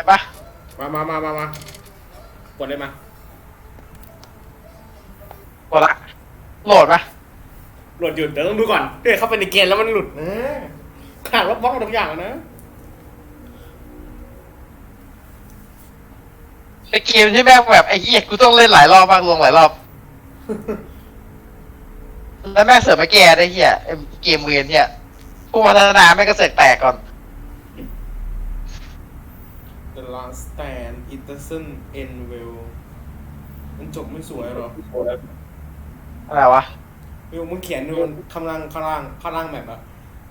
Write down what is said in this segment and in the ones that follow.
ได้ปะมามามามามากดเลยมากดละโหลดปะหลุดหยุดเดี๋ยวต้องดูก่อนเดี๋ยวเข้าไปในเกณฑ์แล้วมันหลุดนะขาดลบบล็อกทุกอย่างนะไอเกมที่แม่งแบบไอ้เหี้ยกูต้องเล่นหลายรอบมากลงหลายรอบ แล้วแม่งเสือกมาแก้ได้เหี้ยไอ้เกมเวียนเหี้ยผู้พัฒนาแม่งก็เสกแตกก่อน The Last Stand It doesn't end well มันจบไม่สวยหรออะไรวะวิวมึงเขียนดูมันข้างล่างข้างล่างข้างล่างแบบอะ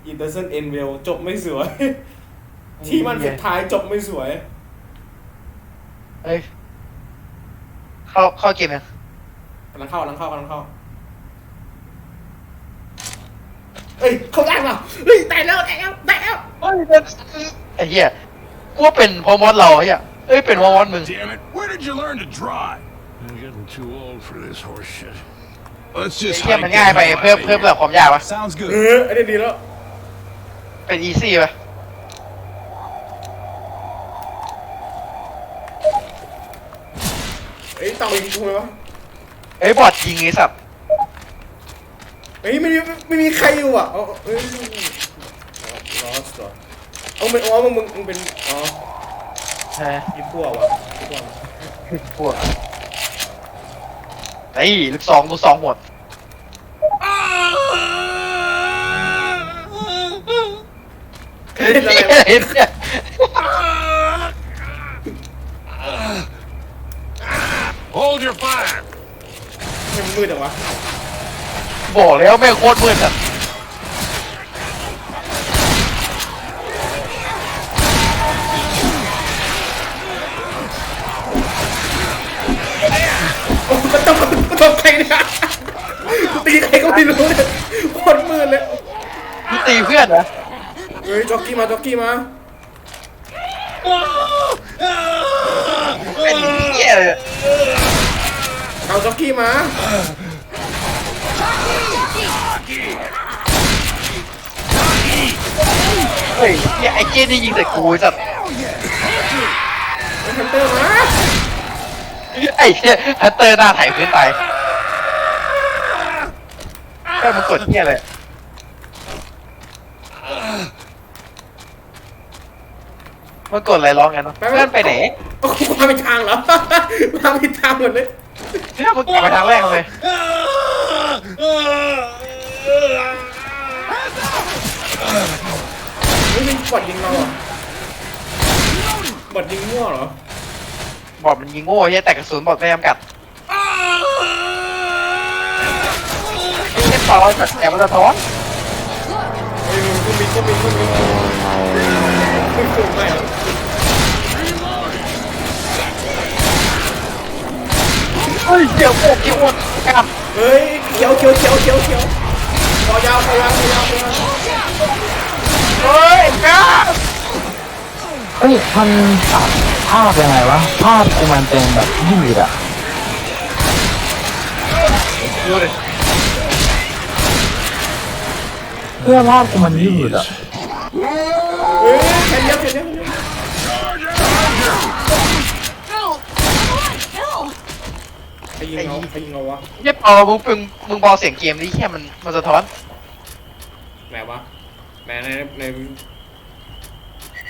It doesn't end well จบไม่สวย ที่มันสุดท้ายจบไม่สวยเฮ้ย เข้าเข้าเกมยังกำลังเข้ากำลังเข้ากำลังเข้า เอ้ย เข้าได้ป่ะเฮ้ยได้แล้วได้แล้วได้แล้วเฮ้ยไอ้เหี้ย กูว่าเป็นเพอมอสเราไอ้เหี้ยเอ้ยเป็นเพอมอสมึง Damn it, where did you learn to drive? I'm getting too old for this horse shit. Let's ไอ้ just เหี้ย hike มันง่ายไป the hell เพิ่ม out of เพิ่ม here. แบบความยากปะ Sounds เอ good. อไอ้นี่ดีแล้ว เป็นอีซี่ปะเอ้ยเต่ายิงกูไหมวะเอ้ยบอดยิงไอ้สัตว์เฮ้ยไม่มีไม่มีใครอยู่อะเอาเอ้ยลอสเหรอ เอาไม่เอามึงมึงมึงเป็นอ๋อเอออีพวกว่ะอีพวกพวกไอ้ยลูกสองลูกสองหมดเล่นอะไรวะเห็นเนี่ย Hold your fire. ให้มันมืดจังวะบอกแล้วแม่งโคตรมืดอะ เนี่ยตีใครก็ไม่รู้เลยโคตรมืดเลยมึงตีเพื่อนเหรอเฮ้ยจ็อกกี้มาจ็อกกี้มาเป็นเหี้ยเลยเอาจ็อกกี้มาเฮ้ยเหี้ยไอ้เจนี่ยิงแต่กูไอ้สัตว์เอาฮันเตอร์มาไอ้เหี้ยฮัตเตอร์หน้าไถพื้นไป แค่มันกดเหี้ยเลยมันกดอะไรร้องกันเนาะเพื่อนไปไหนโอ้กูมาไปทางเหรอ มาไปทางหมดเลยเนี่ยมึงกลับไปทางแรกเลยเฮ้ยมันบอดยิงเราอะบอดยิงมั่วเหรอ บอดมันยิงโง่เหี้ยแต่กระสุนบอดไม่จำกัด ไอ้เหี้ยต่อแบบแต่มันสะท้อนเฮ้ยก็มีก็มีก็มีไม่ถูกไหมเหรอเฮ้ยเดี๋ยวโอ้ยอ้วนกันเฮ้ยเขียวเขียวเขียวเขียวเขียวคอยาวคอยาวคอยาวคอยาวเฮ้ยก้าเฮ้ยมันตัดภาพยังไงวะ ภาพกูมันเป็นแบบยืดอะดูดิ เพื่อภาพกูมันยืดอะเฮ้ยแขนเดียวแขนเดียวใครยิงเราใครยิงเราวะเหี้ยเปามึงมึงมึงเบาเสียงเกมนี้แค่มันมันสะท้อนไหนวะไหนในใน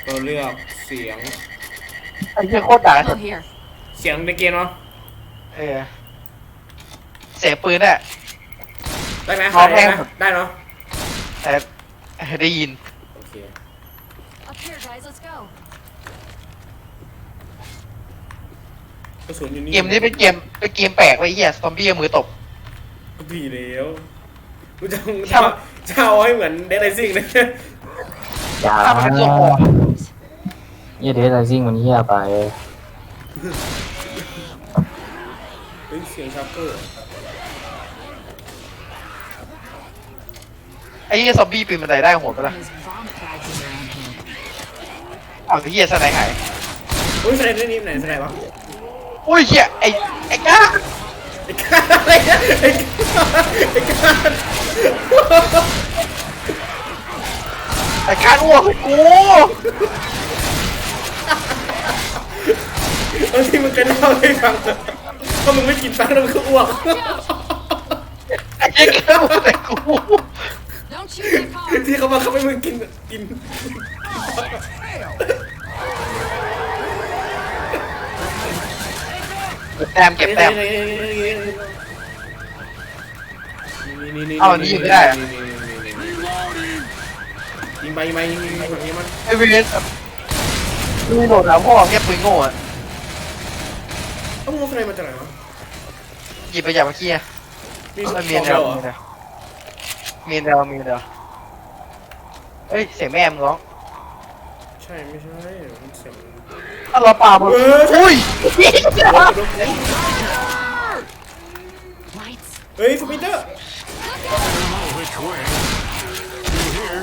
ตัวเลือกเสียง ไอ้เหี้ยโคตรด่า Oh, here. เสียงในเกมเนาะเออ เสียงปืนอะได้ไหมพร้อมได้ไหมแล้วได้เนาะ แต่ได้ยิน โอเค Up here, guys. Let's go. กระสุนอยู่นี่เกมนี้เป็นเกมเป็นเกมแปลกไว้ยเหี้ยซอมบี้เอามือตบดีแล้วกูจะใช่จะปะจะเอาให้เหมือนเดนไอซิ่งเลยอย่าถ้ามันเป็นตัวหอกเหี้ยเดทไลซิ่งมันเหี้ยไป เฮ้ยเสียงชักเกอร์ ไอ้เหี้ยซอมบี้ปีนบันไดได้โหดปะล่ะ There's vomit bags around here. อ้าวไอ้เหี้ยสไนหายอุ้ยแสดงด้วยนี่ไหนแสดงวะอุ้ยเหี้ยไอ้ไอ้ก้าไอ้การอะไรเนี่ยไอ้การไอ้การไอ้การอ้วกใส่กูบางทีมึงเคยเล่าให้ฟังถ้ามึงไม่กินแป้งแล้วมึงก็อ้วกไอ้เหี้ยแค่พูดแต่กู Don't shoot that car. ที่เขามาเขาให้มึงกินกินแต้มเก็บแต้มเอาอันนี้ยิงไม่ได้อะ ยิงไปยิงไปยิงยิงแบบนี้มันไอ้เวนดูโหลดแล้วพ่อแค่ปืนโง่อะต้องมองใครมาจากไหนวะหยิบไปจากเมื่อกี้อะมีมันมีสองแนเดียววเหรอ มีแนวมีแนวเฮ้ยเสียงแม่มึงร้องใช่ไม่ใช่มันเสียงถ้าเราปาบนเออใช่อุ้ย Lights. เฮ้ยสปีดเตอร์ Which way?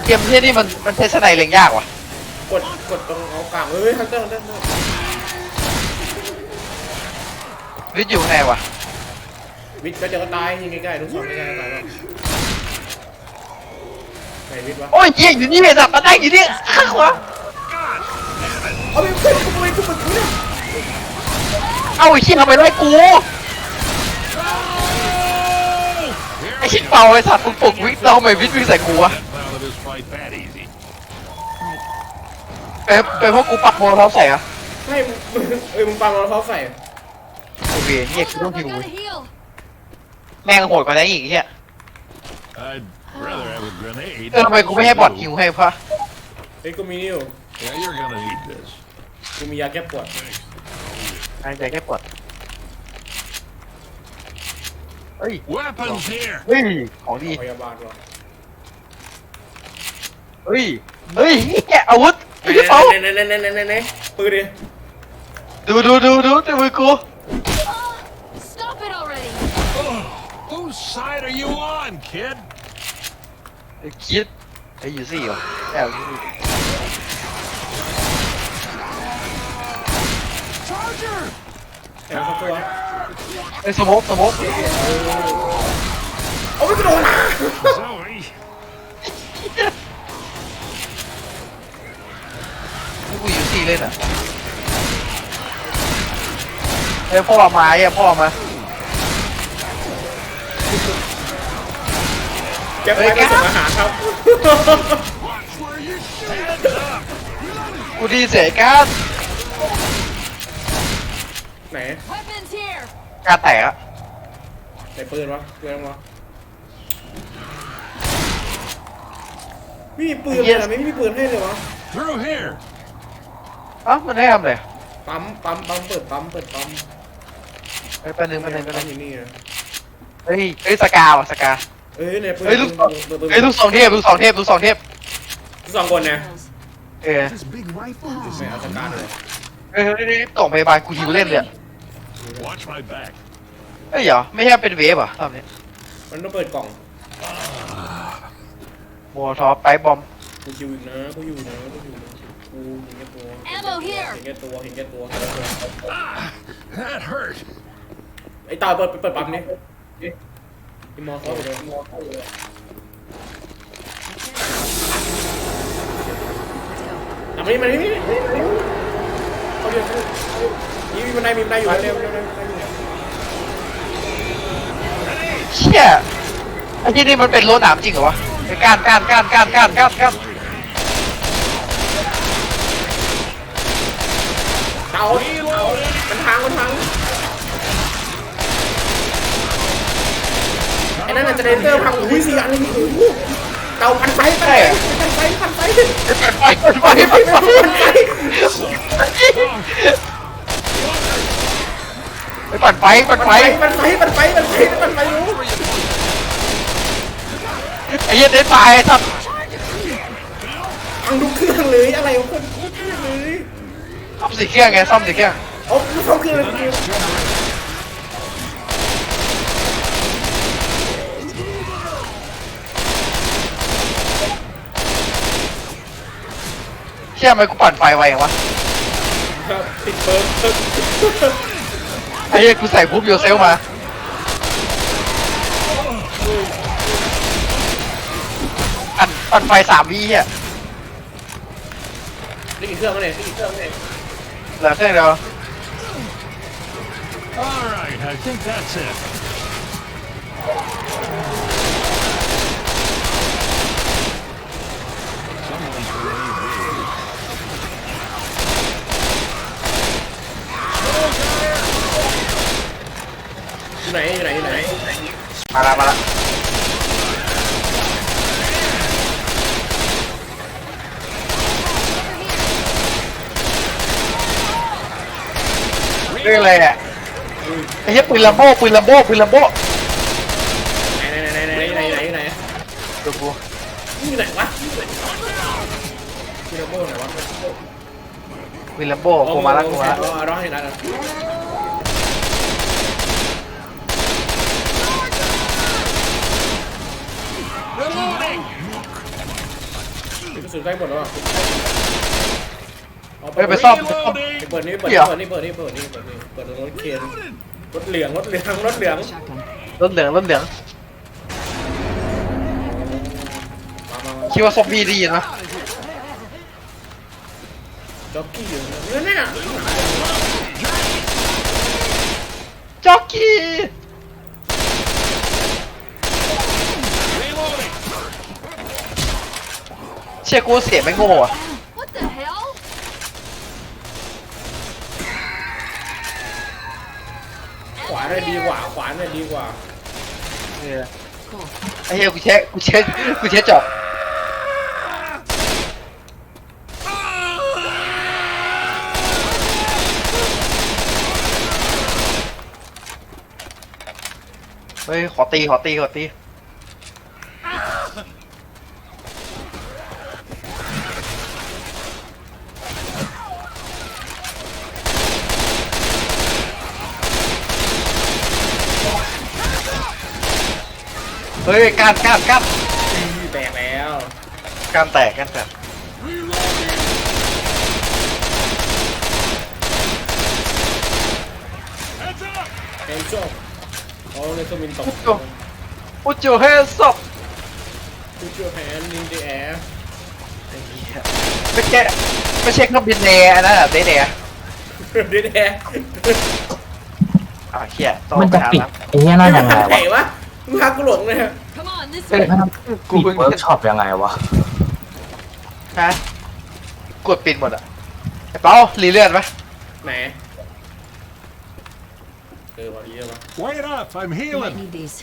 เกมที่นี่มันมันเทสไนเล็งยากว่ะกดกดตรงเอากลางเฮ้ยฮันเตอร์ฮันเตอร์วิทย์อยู่ข้างในว่ะวิทย์ก็เดี๋ยวก็ตายยิงใกล้ๆทุกสองใกล้ๆตายแล้วไหน วิทย์วะโอ้ยเหี้ยอยู่นี่เลยสับมาได้อยู่นี่ข้างขวาเอาไปเพื่อนกูไปกูไปกูเนี่ยเอาไอ้เหี้ยทำไมไล่กูไอ้ชิบเป่าไอ้สัตว์มึงปลุกวิทย์เราทำไมวิทย์วิ่งใส่กูวะ That found this fight that easy. เป็นเป็นเพราะกูปักโมโลท็อปใส่อะให้มึงเอ้ยมึงฟังเราเขาใส่โอเคเหี้ยกูต้องหิว Gotta heal. แม่งโหดกว่านั้นอีกไอ้เหี้ย I'd rather have a grenade. เออทำไมกูไม่ให้บอดหิวให้พะเฮ้ยกูมีนี่อยู่ Yeah, you're gonna need this. กูมียาแก้ปวดหายใจแค่ปวดเฮ้ย Weapons here. เฮ้ย ของดี พยาบาลวะเฮ้ย เฮ้ยเหี้ยอาวุธไหนไอ้เป๋าไหนไหนไหนไหนไหนไหนปืนดิดูดูดูดูในมือกู Stop it already. Whose side are you on, kid? ไอ้คิดไอ้อยู่สี่วะแอบอยู่สี่แอบเข้าตัวไอ้สโมกสโมกเอาไปกระโดดนะ Zoe. กูอยู่สี่เล่นอะไอ้ยพ่อมาไอ้พ่อมา แจ็คไว้ไปส่งอาหารครับ Watch where you shoot. Hands up. กูดีเสียการไหน Weapons here. การแตกอะไหนปืนวะปืนวะไม่มีปืนเลยอะไม่มีปืนให้เลยวะ Through here. เอ้ามันให้ทำอะไรปั๊มปั๊มปั๊มเปิดปั๊มเปิดปั๊มไปแป๊บนึงแป๊บนึงแป๊บปั๊มนึงอยู่นี่นะเฮ้ยเฮ้ยสกาว่ะสกา เอ้ยเนี่ยปืนเฮ้ยลูกปืนปืนเฮ้ยลูกสองเทพลูกสองเทพลูกสองเทพสองคนนะเออ This big rifle is ไม่เอาจัดการเลยเฮ้ยเฮ้ยเฮ้ยต่องพยาบาลกูหิวเล่นเลยอะ Watch my back. เฮ้ยเหรอไม่ใช่เป็นเวฟเหรอะรอบนี้มันต้องเปิดกล่องโมทอปไปบอมกูอยู่อีกนะกูอยู่นะกูอยู่นะกูเห็นแก่ตัว Ammo here. เห็นแก่ตัวเห็นแก่ตัวเห็นแก่ตัว Ah, that hurt. ไอ้ตาเปิดเปิดปั๊มนี่ ไอ้มอเขาไปเลยทำนี่มันนี่เขาเรียกนี่มีบันไดมีบันไดอยู่เร็วเร็วเร็วเร็วเชี่ยไอ้ที่นี่มันเป็นรถหนามจริงเหรอวะไอ้ก้านก้านก้านก้านก้านก้านก้านเตามันพังมันพังไอ้ นั่นน่ะเจเนเตอร์พังอุ้ยสี่อันเลยโอ้โหเตาพันไฟพันไฟพันไฟพันไฟไปไปไปไปไปพันไฟไปปั่นไฟปั่นไฟพันไฟพันไฟพันไฟพันไฟรู้ไอ้เหี้ยได้ตายไอ้สัตว์พังทุกเครื่องเลยอะไรของคนทุกเครื่องเลยซ่อมสีเครื่องไงซ่อมสีเครื่องเอาทุกเครื่องเลย เชี่ยทำไมกูปั่นไฟไวอย่างวะติดเบิร์ไอ้เหี้ยกูใส่ปุ๊บโยเซลมา ปั่นปั่นไฟสามวิอะนี่กี่เครื่องแล้วเนี่ยนี่กี่เครื่องเนี่ยเหลือเครื่องเดียว All right, I think that's it. Someone's really big. อยู่ ไหนอยู่ไหนอยู่ไหนมาละมาละเรื่องอะไรอะไอ้เหี้ยปืนลัมโบ้ปืนลัมโบ้ปืนลัมโบ้ไหนไหนไหนไหนไหนไหนไหนดูกูอยู่ไหนวะอยู่ไหนพี่โรโบ้ไหนวะ ปืนลัมโบ้กูมาละกูมาละเอาร้องให้ได้แล้วกระสุนใกล้หมดแล้วอะเฮ้ยไปซ่อมไปซ่อมเปิดนี่เปิดเดี๋ยวนี่เปิดนี่เปิดนี่เปิดนี่เปิดนี่เปิดรถเคนรถเหลืองรถเหลืองรถเหลืองรถเหลืองรถเหลืองมามามาคิดว่าซอมบี้ดีนะ จ็อกกี้อยู่นั่นน่ะจ็อกกี้ Reloading. เชื่อกูเสียไม่โง่อะ What the hell? ขวาน่ะดีกว่าขวาน่ะดีกว่า เออไอ้เหี้ยกูเช็คกูเช็คกูเช็คจอบ เฮ้ย ขอตี ขอตี ขอตี เฮ้ยการการการแตกแล้วการแตกการแตก Heads up. เอ็นโจ เอาเลยสมินตกอุจจูเฮสอบ Put your hand in the air ไม่ใช่ไม่ใช่เครื่องบินเนอันนั้นอะเดเนเดี๋ยวแอร์อ่าเฮียต้องมันจะไปหาปิดแล้วไอ้เหี้ยนั่นยังไงไหนวะวะมึงพากูหลงเลยฮะ Come on, this เอ้ย way. มันกูปิดเพิ่งเวิร์กช็อปยังไงวะฮะกดปิดหมดอะไอ้เป้ารีเลือดไหมไหน เออวันนี้วะ Wait up, I'm Might healing. need these.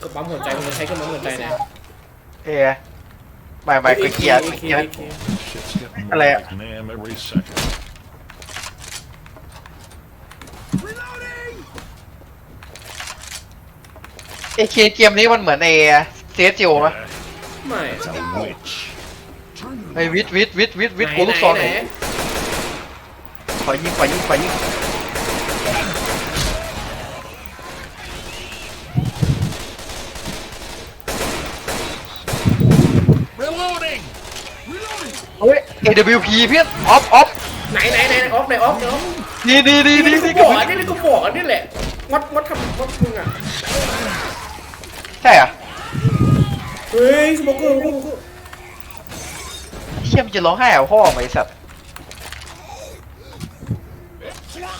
ก็ปั๊มหัวใจมึงจะใช้เครื่องปั๊มหัวใจเนี่ยเอ้ยไม่ไม่กูเกลียดกูเกลียด Shit's getting more Hello. like Nam every second. Reloading. เอเคเกมนี้มันเหมือนไอ้เซสจิโอไหมไม่ It's a witch. ไอ้วิทวิทวิทวิทวิทไหนกูลูกซองไหไหนนขอยิงขอยิงขอยิง Reloading. เฮ้ย AWP เพื่อนออฟออฟไหนไหนไหนออฟไหนออฟเนาะดีดีดีดีนี่ดีกูบอกอันนี้เลยกูบอกอันนี้แหละวัดวัดทำวัดมึงอะใช่เหรอะเฮ้ยสโมเกอร์สโมเกอร์เชี่ยมนจะร้องไห้เอาพ่อไหมไอ้สัตว์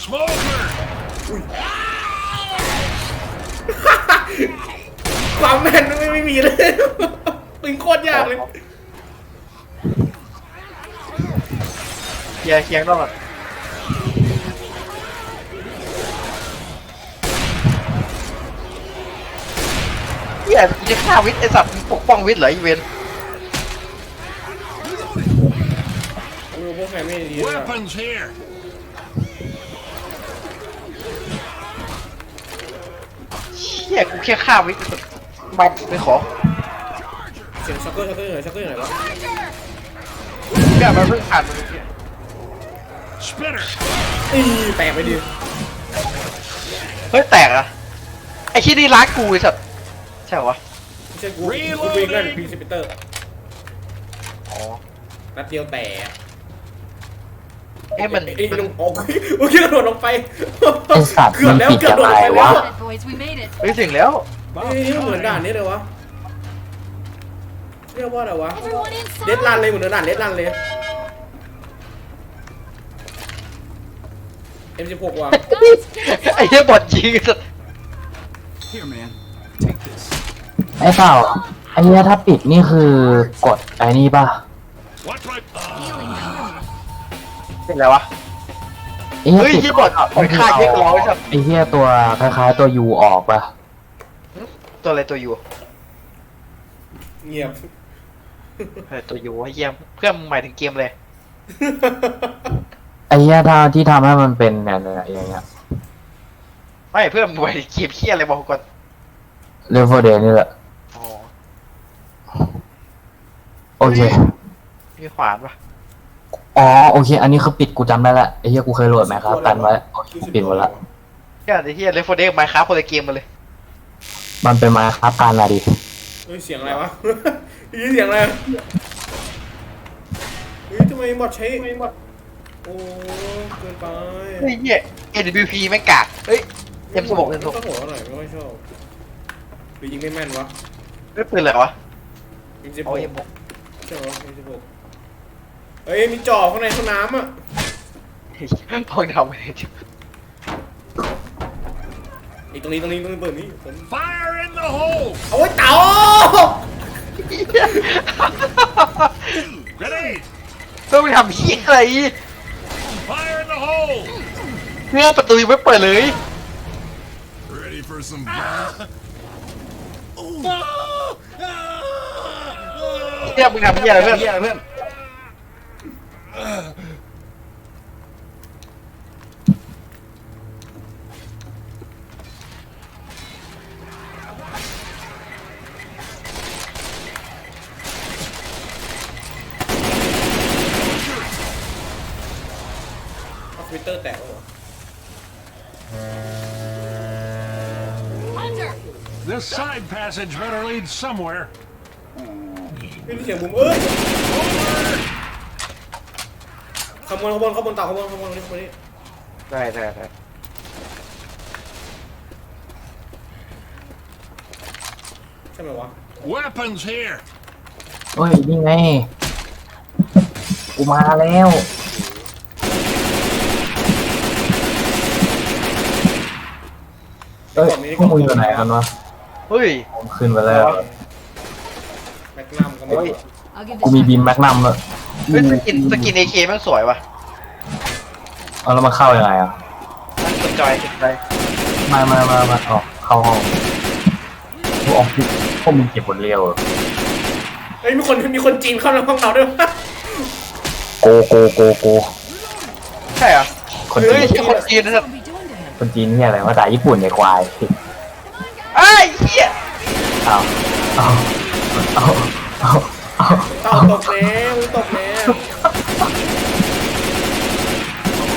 Smoker. ความแม่นไม่ไม่มีเลยปืนโคตรยากเลยเคลียร์เคลียร์ต้องก่อนเฮียกูจะฆ่าวิทย์ไอสัตว์มึงปกป้องวิทย์เหรอไอเวนรู้พวกใครไม่ดีเลยอะ Weapons here. เฮียกูแค่ฆ่าวิทย์ มาไปขอเสียงช็อกเกอร์ช็อกเกอร์หน่อยช็อกเกอร์หน่อยวะแค่มาเพิ่งผ่านมาเมื่อกี้ Spitter. อีแตกไปดิเฮ้ยแตกอะไอคิดนี่รักกูไอสัตว์ใช่เหรอวะไม่ใช่กูกูวิ่งนั่นพิงซิปิเตอร์อ๋อนัดเดียวแตกเอ๊ะมันไอ้ลงออกโอเคกระโดดลงไปไอ้สัตว์เกือบแล้วมันปิดเกือบโดดลงไปยังไงแล้ววะ It, boys, we made it. เฮ้ยถึงแล้ว เฮ้ยเหมือนด่านนี้เลยวะ เรียกว่าอะไรวะ Everyone เด็ด inside. รันเลยเหมือนด่านเด็ดรันเลย M16 ว่ะ Guys, ไอ้เหี้ยบอดยิงสัตว์ Here, man. Take this. ไอ้เปล่าไอ้เนี้ยถ้าปิดนี่คือกดไอ้นี่ป่ะ Watch my. healing. เป็นไรวะ ไอ้เนี้ยเฮ้ยปิดเหี้ยบอดมันฆ่าเยอะกว่าเราไอ้สัตว์ ไอ้เหี้ยตัวคล้ายๆตัวยูออกป่ะ ตัวอะไรตัวยูเงียบ เออตัวยูไอ้เหี้ยเพื่อนมึงหมายถึงเกมเลย ไอ้เหี้ยถ้าที่ทำให้มันเป็นเนี่ยเนี่ยอย่างเงี้ยไม่เพื่อนมึงหมายถึงเกมเหี้ยอะไรบอกกูก่อนเรฟเฟอร์เดนี่แหละ อ๋อโอเค มีขวานปะอ๋อโอเค อันนี้คือปิดกูจำได้ละไอ้เหี้ยกูเคยโหลดไหมครับกันไว้โอเคกูปิดหมดละเหี้ยไอ้เหี้ยเลฟโฟเดย์ไมค้าคนละเกมมาเลย มันเป็นมาครับการละดิเฮ้ยเสียงอะไรวะได้ยินเสียงอะไรเฮ้ยทำไมบอทใช้โอ้เกินไปเฮ้ยเหี้ย NWP แม่งกากเฮ้ยเอ็มสมองเอ็มสมอง ต้องหัวหน่อยไม่ค่อยชอบหรือยิงไม่แม่นวะเฮ้ยปืนอะไรวะยิงสิบหเอากเอ็มหกใช่เหรอยิงสิบหกเฮ้ยมีจ่อข้างในห้องน้ำอะ พองทำไปเลยจิ อีกตรงนี้ตรงนี้ตรงนี้เปิดนี้ผม Fire in the hole! เอาไว้เต๋า Grenade! ต้องไปทำเหี้ยอะไร Fire in the hole! เพื่อนประตูยังไม่เปิดเลย Ready for some. เพื่อนมึงทำเหี้ยอะไรเพื่อนเอาทวิต เตอร์แตกแล้วเหรอ Hunter! This side passage better lead somewhere. ไม่ได้เสียงบุ้มเอ้ยขบวนขบวนขบวนเต่าขบวนขบวนนี้ขบวนนี้ได้ได้ได้ใช่ไหมวะ Weapons here! เฮ้ยนี่ไง กูมาแล้ว เอ้ยพวกมึงอยู่ไหนกันวะเฮ้ยผมขึ้นไปแล้ว แมกนัมก็ไม่รู้ I'll give กู this มี shot บีมแมกนัมเลยเฮ้ยสกินสกินเอเคแม่งสวยว่ะเอาแล้วมาเข้ายังไงอะมันสนใจสนใจมามามามาออกเข้าห้องพวกออฟฟิศพวกมึงเก็บบทเรียวเหรอเฮ้ยมีคนมีคนจีนเข้าในห้องเราด้วยวะโกโกโกโก ใช่เหรอคนเฮ้จียนคนจีนนะครับ คนจีนนี่อะไรภาษาญี่ปุ่นในควายไอ้ยเหี้ยเอาเอาเอาเอาเอาเต่าตกแล้วตกแล้ว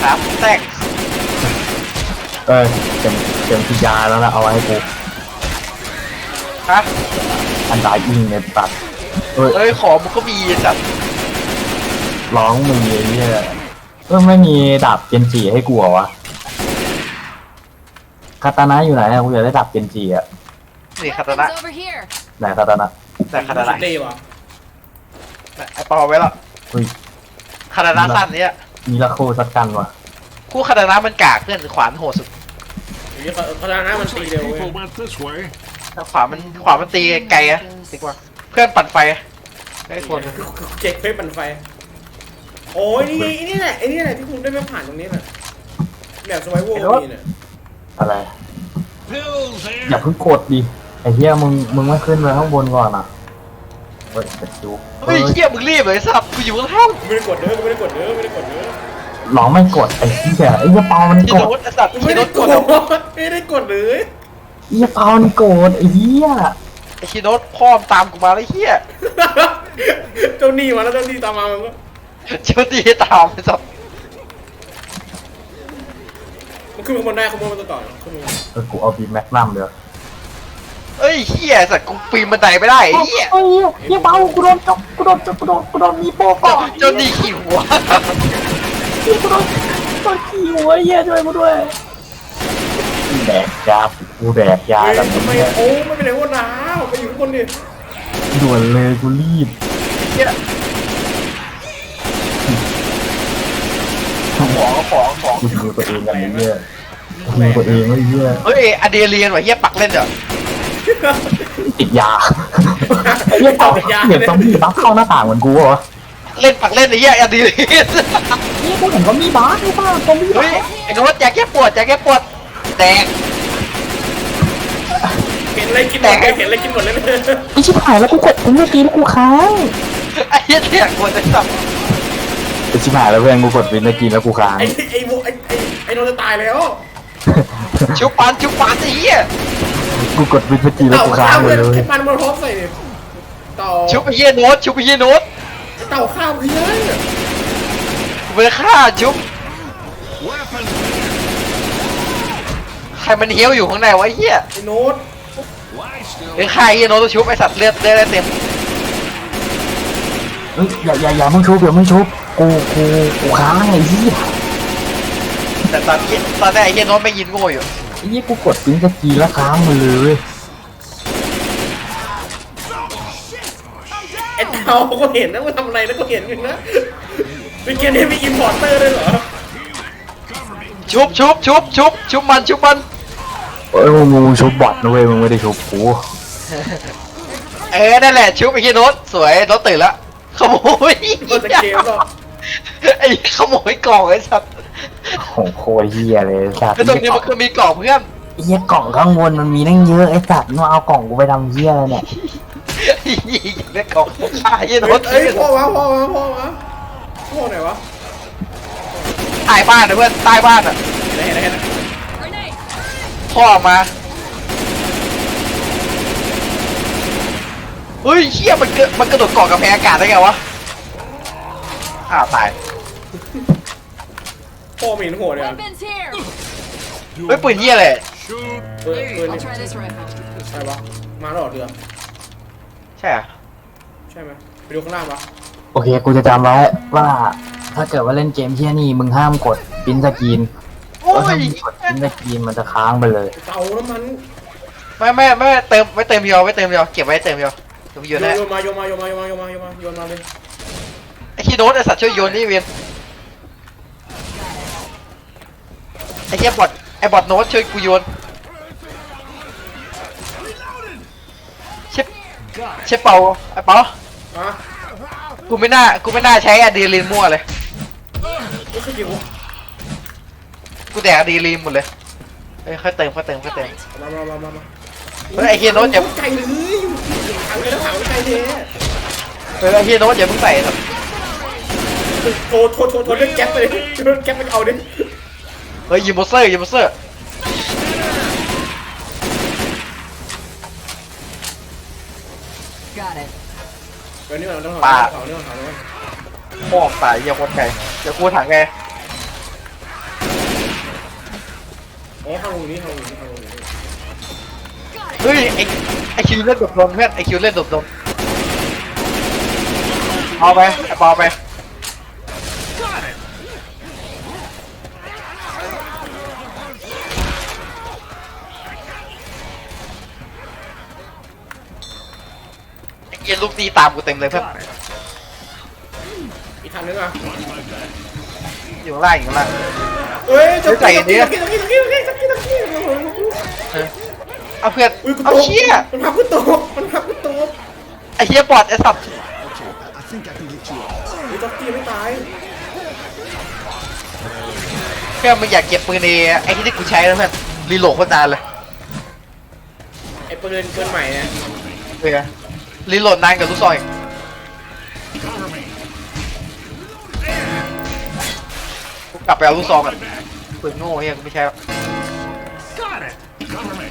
ครับแตกเออเต็มเต็มที่ยาแล้วนะเอาไว้ให้กูฮะอันตรายอิงในตัดเอ้ยเอ้ยของมันก็มีสัตว์ร้องมีไอ้เนี่ยเออไม่มีดาบเจนจีให้กูเหรอวะ คาตานะอยู่ไหนอะกูอยากได้ดาบเจนจีอะนี่คาตานะ Weapons over here. ไหนคาตานะแต่คาตานะเต้วะไอ้ปอไว้แล้วเฮ้ยคาตานะสั้นเนี่ยมีละโคสักกันวะคู่คาตานะมันกากเพื่อนขวานโหดสุดอย่างนี้เขาเขาจะหน้ามันตี Looks เร็ like วเว้ย people went this way. แต่ขวามันขวามันตีไกลอะดีกว่า เพื่อนปั่นไฟได้คนเจ็กเฟซปั่นไฟ โอ้ยนี่ไงไอ้นี่แหละไอ้นี่แหละที่คุณได้ไม่ผ่านตรงนี้แหละแบบสไวโวนี่เนี่ย อะไร Pills อย่า here! เพิ่งกดดิไอ้เหี้ยมึงมึงไม่ขึ้นไปข้างบนก่อนอะเฮ้ยกระจุกเฮ้ยเฮียมึงรีบเลยสับกูอยู่ข้างล่างกูไม่ได้กดเด้อกูไม่ได้กดเด้อไม่ได้กดเด้อร้องไม่กดไอ้เหี้ยไอ้เหี้ยเปามันที่กโดดนไอ้สัตว์กูที่ไม่โดได้นกกดดเอาไม่ได้กดเลยไอ้เหี้ยเปามันโกรธไอ้เหี้ยไอ้ชีโนตพ่อมตามกูมาเลยเฮียเจ้าหนี้มาแล้วเจ้าหนี้ตามมามันก็เจ้าดีตามไอ้สัตว์ มันขึ้นข้างบนได้ข้างบนมันต่อขึ้นมาเออกูเอาบีมแมกนัมเดี๋ยวเอ้ยเฮียสัตว์กูปีนบันไดไม่ได้ไอ้เฮียเฮ้ยเหี้ยเปากูโดนจบกูโดนจบกูโดนกูโดนมีโปก่อนเจ้าดีขี่หัวเหี้ยกูโดนโดนขี้หัวเหี้ยช่วยกูด้วยแดกยากูแดกยาเฮ้ยแบบทำไมนี้โอ้ไม่เป็นไรวะน้าวไปอยู่ข้างบนดิด่วนเลยกูรีบเฮียหัวก็ขของของกูดูตัวเองกันไอ้เหี้ย กูดูตัวเองไอ้เหี้ยเฮ้ยอะดรีนาลีนว่ะเฮียปักเล่นเด้อติดยาไอ้เหี้ยเอาเหยียบซอมบี้บัฟเข้าหน้าต่างเหมือนกูเหรอเล่นปักเล่นไอ้เฮียอะดรีนาลีนนี่กูเห็นว่ามีบัฟใช่ป่ะซอมบี้บัเฮ้ยฟไอ้โน้ตอยากแก้ปวดอยากแก้ปวดแตกเห็นอะไรกินหมดเลยเห็นอะไรกินหมดเลยไอ้ชิบหายแล้วกูกดถึงเมื่อกี้แล้วกูค้างไอ้เฮียแตกปวดจะสับไอ้ชิบหายแล้วเพื่อนกูกดวินเมื่อกี้แล้วกูค้างไอ้ไอ้โวไอ้ไอ้ไอ้โนจะตายแล้ว ชุบปันชุบปันไอ้เฮียกูกดวินเมื่อกี้แล้วเต่ากูค้าข้างวหมเลดยเลยไอ้ปันมันพร้อมใส่เนี่ยเต่าชุบไอ้เฮียโน้ตชุบไอ้เฮียโน้ตเต่าข้าวเพื่อนกูไปฆ่าชุบ Weapons ใครมันเฮี้ยวอยู่ข้างในวะไอ้เฮียไอ้โน้ต Lie still. ไอ้ใครไอ้โน้ตต้องชุบไอ้สัตว์เลือดเลือดเต็มเฮ้ยอย่าอย่าอย่ามึงชุบอย่ามึงชุบกูกูกูค้างไอ้เหี้ย แต่ตอนนี้ตอนแรกไอ้เฮียโน้ตไม่ยินโง่อยู่ไอ้เหี้ยกูกดวินเมื่อกี้แล้วค้างหมดเลยไอ้เต่าก็เห็นนะว่าทำอะไรแล้วก็เห็นอยู่นะเป็นเกมนี้มีอินพอร์เตอร์ด้วยเหรอชุบชุบชุบชุบชุบมันชุบมันเอ้ยมึงมึงชุบบอทนะเว้ยมึงไม่ได้ชุบกูเออนั่นแหละชุบไอ้เฮียโน้ตสวยโน้ตตื่นละขโมยก็จะเกมหรอก ไอ้ขโมยกล่องไอ้สัตว์ โอ้โหโคตรเหี้ยเลยสัตว์ไอ้ตรงนี้มันคือมีกล่องเพื่อนไอ้เหี้ยกล่องข้างบนมันมีนั่งเยอะไอ้สัตว์มึงเอากล่องกูไปทำเหี้ยอะไรเนี่ยไอ้เหี้ยได้กล่องฆ่าไอ้เฮียโน้ตเอ้ยพ่อวะพ่อวะพ่อวะพ่อไหนวะใต้บ้านนะเพื่อนใต้บ้านอะไหนไหนไหน Grenade. พ่อออกมาเฮ้ยเฮียมันเกิดมันกระโดดเกาะกับแพงอากาศได้ไงวะอ้าวตาย พ่อไม่เห็นหัวเลยอะ Weapons here. เฮ้ยปืนเฮียเลย Shoot ปืนปืน I'll นี่ try this rifle. ใช่ปะมาแล้วเหรอเรือใช่เหรอใช่ไหมไปดูข้างล่างปะโอเค กูจะจำไว้ว่าถ้าเกิดว่าเล่นเกมเหี้ยนี่มึงห้ามกดปริ้นสกรีนโอ้เพราะถ้ายมึงกดปริ้นสกรีนมันจะค้างไปเลย เต่าน้ำมันไม่ไม่ไม่เติมไว้เติมยอไว้เติมยอเก็บไว้เติมยอเดี๋ยวไปโยโยนนให้โยนมาโยนมาโยนมาโยนมาโยนมาโยนมาโยนมาเลยไอ้คีโดสไอ้สัตว์ช่วยโยนนี่เวียน อ้เหี้ยบอทไอ้บอทโน้ตช่วยกูโยนเชฟเชฟเปาไอ้เปามากูไม่น่ากูไม่น่าใช้อะดรีนาลีนมั่วเลยก็คือกี่วะกูแดกอะดรีนาลีนหมดเลยเฮ้ยค่อยเติมค่อยเติมค่อยเติมมามามามามาเฮ้ยไอ้เฮียโน้ตอย่าไก่เลยถังเลยถังไก่เทเฮ้ยไอ้เฮียโน้ตอย่าเพิ่งใส่ครับโทรโทรโทรโทรเรียกแก๊ปไปเลยเรียกแก๊ปไปเอาดิ เฮ้ยยิมโมเซอร์ยิมโมเซอร์ Got it. เดี๋ยวนี้เราต้องถอดถอดนี่ถอดนี่โม่ตายเหี้ยโคตรไกลเดี๋ยวกูถังไงอ๋อทางตรงนี้ทางตรงนี้ทางตรงนี้เฮ้ยไอไอคิวเล่นดบลมเพื่อนไอคิวเล่นดบลมเอาไปไอปอไปไอเกีย ลูกตีตามกูเต็มเลยเพื่อนอีกทางนึงอะอยู่ข้างล่างอยู่ข้างล่างเอ้ยจะใส่อันนี้ตะกี้ตะกี้ตะกี้ตะกี้ตะกี้ตะกี้เอาเพื่อนอุ้ยกูเอาตกเชี่ยมันพับกูตกมันพับกูตกไอเฮียปอดไอสัตว์ I think I can get you up. ไอ้จ็อกกี้ไม่ตายเพื่อนมึงอยากเก็บปืนในไอที่ที่กูใช้นะเพื่อนรีโหลดโคตรนานเลยไอ้ปืนปืนใหม่เนี่ยเออ รีโหลดนานกับลูกซองกลับไปเอาลูกซองก่อนปืนโง่เฮียกูไม่ใช่หรอก Got it. Cover me.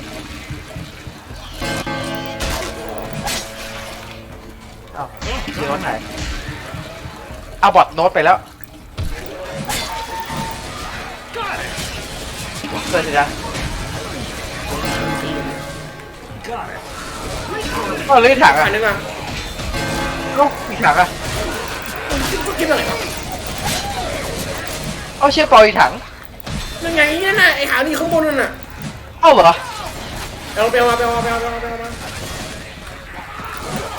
อ้าวเดี๋ยวโน้ตหายเอาบอทโน้ตไปแล้วเพื่อจ๊ะ Got it. ก็เลยถังอัอะนนึงอะลูกมีถังอะจ็อกกี้อะไรวะเอาเชี่ยปออีกถังนั่นไงนั่นน่ะไอ้หานี่ข้างบนนั่นน่ะเอ้าเหรอเอาไปเอามาไปเอามาไปเอามาไปเอามา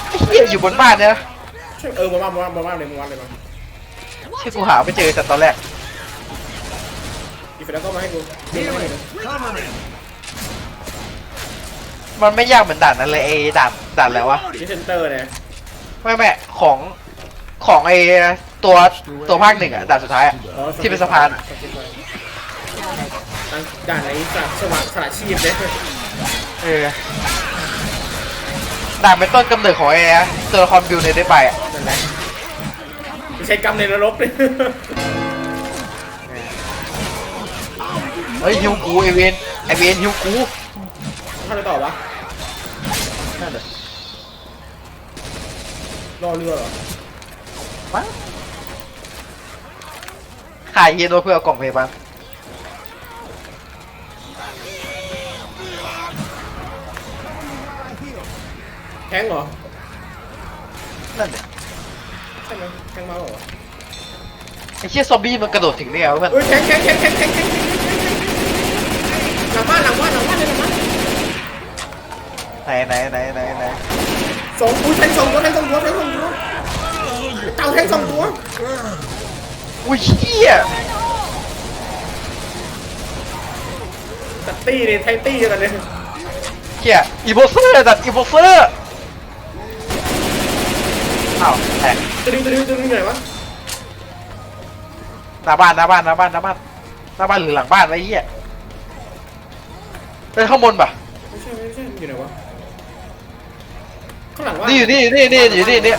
ไอ้เหี้ยอยู่บนบ้านเนี่ยนะใช่เออมาบ้านมาบ้านมาบ้านเลยมาบ้านเลยมาที่กูหาไม่เจอแต่ตอนแรกเสร็จแล้วก็มาให้กูนี่มาให้กู Cover me. มันไม่ยากเหมือนด่านนั้นเลยไอ้ด่าน ด่านอะไรวะที่เซนเตอร์เนี่ยไม่แม่ของของไอ้ตัวตัวภาคหนึ่งอะด่านสุดท้ายอะ อ๋อที่เป็นสะพานอะ ด่านไหนสลัดสว่างสลัดชีพเนี่ยเออด่านเป็นต้นกำเนิดของไอ้ตัวละครบิวในได้ไปอะนั่นแหละไม่ใช่กรรมในนรกเลยเฮ้ยฮิวกูไอเวนไอเวนฮิวกูทำอะไรต่อวะ นั่นแหละ รอเรือเหรอมั้งขายเยนโดเพื่อเอากล่องเพย์บ้างแทงเหรอนั่นแหละใช่ไหมแทงมาเหรอไอ้เชี่ยซอมบี้มันกระโดดถึงได้ไงวะเพื่อนเฮ้ยแทงแทงแทงแทงแทงแทงหลังบ้านหลังบ้านหลังบ้านเลยหลังบ้านไหนไหนไหนไหนไหน สองอุ้ยแทงสองตัวแทงสองตัวแทงสองตัวเต่าแทงสองตัวอุ้ยเชี่ยตัดตี้เลยไทยตี้กันเลยเชี่ยอีโบเซอร์ดัดอีโบเซอร์อ้าวแตกตัวนึงตัวนึงตัวนึงอยู่ไหนวะหน้าบ้านหน้าบ้านหน้าบ้านหน้าบ้านหน้าบ้านหรือหลังบ้านไว้เหี้ยไปข้างบนป่ะไม่ใช่ไม่ใช่มันอยู่ไหนวะ นี่อยู่นี่นี่นี่อยู่นี่นี่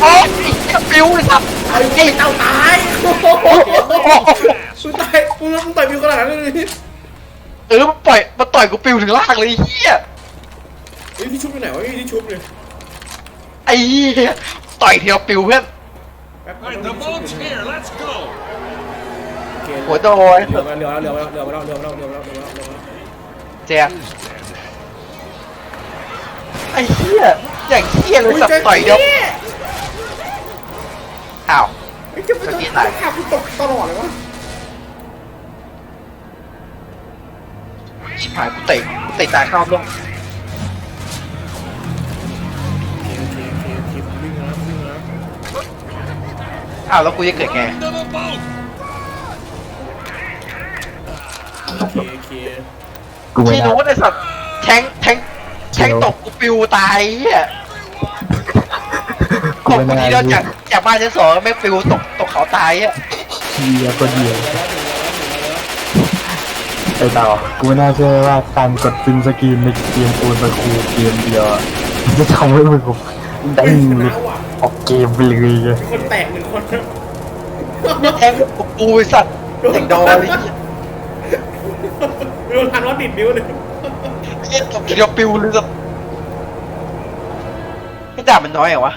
โอ้ยปิวเลยครับไอ้เจ้เต่าตายโอ้โหกูตายกูต้องต่อยปิวขนาดนั้นเลยเออมันปล่อยมันต่อยกูปิวถึงล่างเลยเฮียเฮ้ที่ชุบไปไหนวะที่ชุบเลยไอ้เฮียต่อยเทียวฟิวเพื่อนหัวโดนเหลือมาแล้วเหลือมาแล้วเหลือมาแล้วเหลือมาแล้วเหลือมาแล้วเหลือมาแล้วแจ๊ ไอ้เหี้ยอย่างเหี้ยเลยสับต่อยเดียวอ้าว ไอ้เจ้าเป็นตัวขับตกตลอดเลยวะชิบหายกูเตะกูเตะตาเข้าลงโอเคโอเคโอเคโอเควิ่งนะวิ่งนะอ้าวแล้วกูจะเกิดไง Into the boat. โอเคโอเคกูไม่ที่ได้นู้นไอ้สัตว์แทงแทง แทงตกกูปิวตายเหี้ยตกูกไม่กูได้ทีเดียวจากจากบ้านชั้นสองไม่ปิวตกตกเขาตายอะเดียวก็เดียวไอ้เต่ากูไม่น่าเชื่อว่าการกดฟินสกรีนในเกมโอนไปคูเกมเดียวอะมันจะทำให้มึงได้หลุดออกเกมไปเลยคนแตกหนึ่งคนแทงกูกูไอ้สัตว์แทงโดนเลยโดนทันว่าดิดนิ้วเลย เหี้ยตกทีเดียวปิวเลยสัตว์ไอ้ดาบมันน้อยเหรอวะ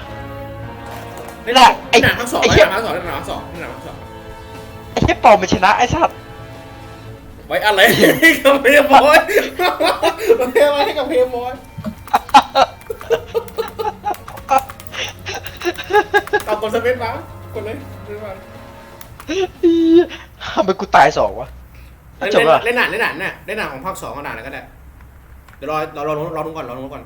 นี่แหละไอ้หนังทั้งสองไอ้หนังทั้งสองไอ้หนังทั้งสองไอ้หนังทั้งสองไอ้เหี้ยปอมมันชนะไอ้สัตว์ไว้อะไรกับเพย์บอยไว้อะไรกับเพย์บอยเอากดสเปซมากดเลยสเปซมาทำไมกูตายสองวะเล่นจบแล้ว เล่นหนังเล่นหนังเนี่ยเล่นหนังของภาคสองก็หนังแล้วก็ได้ เดี๋ยวรอรอรอรอลุ้นก่อนรอลุ้นก่อน